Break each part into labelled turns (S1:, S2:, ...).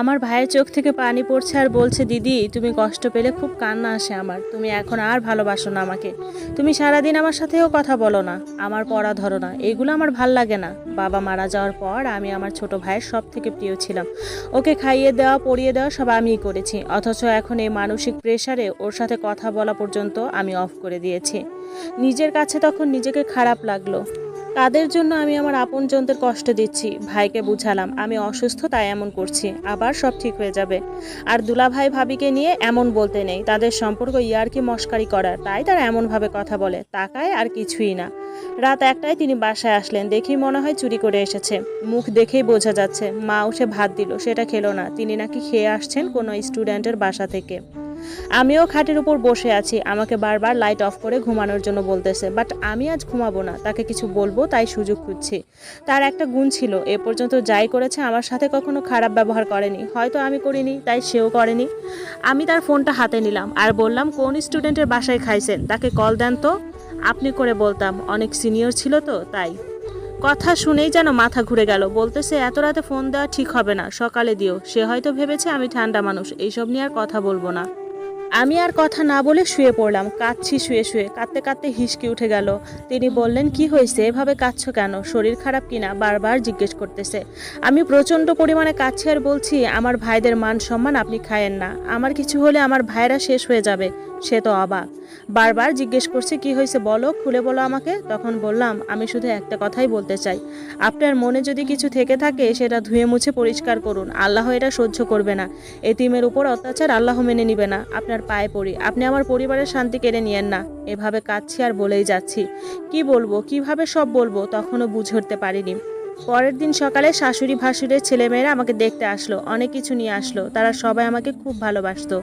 S1: আমার ভাইয়ের চোখ থেকে পানি পড়ছে আর বলছে, দিদি, তুমি কষ্ট পেলে খুব কান্না আসে আমার। তুমি এখন আর ভালোবাসো না আমাকে। তুমি সারাদিন আমার সাথেও কথা বলো না। আমার পড়া ধরো না। এগুলো আমার ভালো লাগে না। বাবা মারা যাওয়ার পর আমি আমার ছোট ভাইয়ের সব থেকে প্রিয় ছিলাম। ওকে খাইয়ে দেওয়া পরিয়ে দেওয়া সব আমিই করেছি। অথচ এখন এই মানসিক প্রেশারে ওর সাথে কথা বলা পর্যন্ত আমি অফ করে দিয়েছি। নিজের কাছে তখন নিজেকে খারাপ লাগল। কাদের জন্য আমি আমার আপনজনদের কষ্ট দিচ্ছি, ভাইকে বুঝালাম, আমি অসুস্থ, তাই এমন করছি, আবার সব ঠিক হয়ে যাবে। আর দুলা ভাই ভাবিকে নিয়ে এমন বলতে নেই, তাদের সম্পর্ক ইয়ারকি মস্কারি করার, তাই তারা এমনভাবে কথা বলে, তাকায় আর কিছুই না। রাত একটায় তিনি বাসায় আসলেন দেখেই মনে হয় চুরি করে এসেছে। মুখ দেখেই বোঝা যাচ্ছে, মা উঠে ভাত দিল, সেটা খেলো না, তিনি নাকি খেয়ে আসছেন কোনো স্টুডেন্টের বাসা থেকে। আমিও খাটের উপর বসে আছি, আমাকে বারবার লাইট অফ করে ঘুমানোর জন্য বলতেছে বাট আমি আজ ঘুমাবো না, তাকে কিছু বলব, তাই সুযোগ খুঁজছি। তার একটা গুণ ছিল, এ পর্যন্ত যাই করেছে আমার সাথে কখনো খারাপ ব্যবহার করেনি, হয়তো আমি করিনি, তাই সেও করেনি। আমি তার ফোনটা হাতে নিলাম আর বললাম, কোন স্টুডেন্টের বাসায় খাইছেন? তাকে কল দেন তো। আপনি করে বলতাম, অনেক সিনিয়র ছিল তো, তাই। কথা শুনেই যেন মাথা ঘুরে গেল, বলতেছে, এত রাতে ফোন দেওয়া ঠিক হবে না, সকালে দিও। সে হয়তো ভেবেছে আমি ঠান্ডা মানুষ, এইসব নিয়ে আর কথা বলব না। আমি আর কথা না বলে শুয়ে পড়লাম। কাঁদছি শুয়ে শুয়ে। কাঁদতে কাঁদতে হিসকি উঠে গেল। তিনি বললেন, কি হয়েছে? এভাবে কাঁদছো কেন? শরীর খারাপ কিনা বারবার জিজ্ঞেস করতেছে। আমি প্রচণ্ড পরিমাণে কাঁদছি আর বলছি, আমার ভাইদের মান সম্মান আপনি খায়েন না। আমার কিছু হলে আমার ভাইরা শেষ হয়ে যাবে। সে তো অবাক। বারবার জিজ্ঞেস করছে, কি হয়েছে বলো? খুলে বলো আমাকে। তখন বললাম, আমি শুধু একটা কথাই বলতে চাই। আপনার মনে যদি কিছু থেকে থাকে, সেটা ধুয়ে মুছে পরিষ্কার করুন। আল্লাহ এটা সহ্য করবে না। এতিমের উপর অত্যাচার আল্লাহ মেনে নিবে না। আপনার পায়ে পড়ি। আপনি আমার পরিবারের শান্তি কেড়ে নিয়েন না। এভাবে কাঁদছি আর বলেই যাচ্ছি। কি বলব, কীভাবে সব বলব তখনও বুঝে উঠতে পারিনি। পরের দিন সকালে শাশুড়ি ভাসুরের ছেলেমেয়েরা আমাকে দেখতে আসলো, অনেক কিছু নিয়ে আসলো। তারা সবাই আমাকে খুব ভালোবাসতো।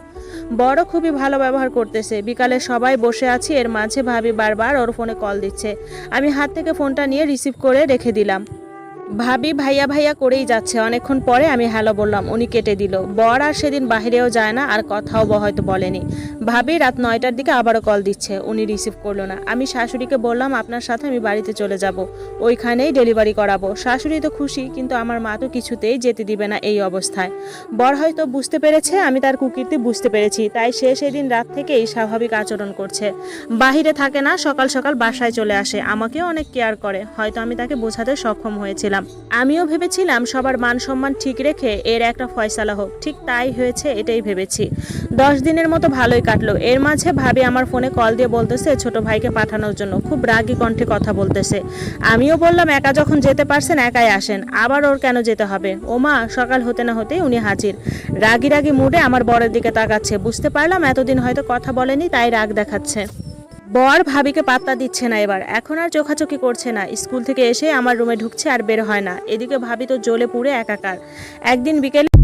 S1: বড় খুবই ভালো ব্যবহার করতেছে। বিকালে সবাই বসে আছি, এর মাঝে ভাবি বারবার ওর ফোনে কল দিচ্ছে। আমি হাত থেকে ফোনটা নিয়ে রিসিভ করে রেখে দিলাম। ভাবি ভাইয়া ভাইয়া করেই যাচ্ছে। অনেকক্ষণ পরে আমি হ্যালো বললাম, উনি কেটে দিল। বর আর সেদিন বাহিরেও যায় না, আর কথাও হয়তো বলেনি। ভাবি রাত নয়টার দিকে আবারও কল দিচ্ছে, উনি রিসিভ করল না। আমি শাশুড়িকে বললাম, আপনার সাথে আমি বাড়িতে চলে যাব। ওইখানেই ডেলিভারি করাবো। শাশুড়ি তো খুশি, কিন্তু আমার মা তো কিছুতেই যেতে দিবে না এই অবস্থায়। বর হয়তো বুঝতে পেরেছে, আমি তার কুকীর্তি বুঝতে পেরেছি, তাই সে সেদিন রাত থেকেই স্বাভাবিক আচরণ করছে। বাহিরে থাকে না, সকাল সকাল বাসায় চলে আসে, আমাকেও অনেক কেয়ার করে। হয়তো আমি তাকে বোঝাতে সক্ষম হয়েছিলাম। আমিও ভেবেছিলাম সবার মান সম্মান ঠিক রেখে এর একটা ফয়সালা হোক। ঠিক তাই হয়েছে, এটাই ভেবেছি। দশ দিনের মতো ভালোই কাটলো। এর মাঝে ভাবি আমার ফোনে কল দিয়ে বলতেছে, ছোট ভাইকে পাঠানোর জন্য। খুব রাগী কণ্ঠে কথা বলতেছে। আমিও বললাম, একা যখন যেতে পারছেন, একাই আসেন। আবার ওর কেন যেতে হবে? ওমা, সকাল হতে না হতেই উনি হাজির। রাগি রাগি মুডে আমার বরের দিকে তাকাচ্ছে। বুঝতে পারলাম এতদিন হয়তো কথা বলেনি, তাই রাগ দেখাচ্ছে। বর ভাবিকে পাত্তা দিচ্ছে না এবার। এখন আর চোখাচোখি করছে না। স্কুল থেকে এসে আমার রুমে ঢুকছে আর বের হয় না। এদিকে ভাবি তো জ্বলে পুড়ে একাকার। একদিন বিকেলে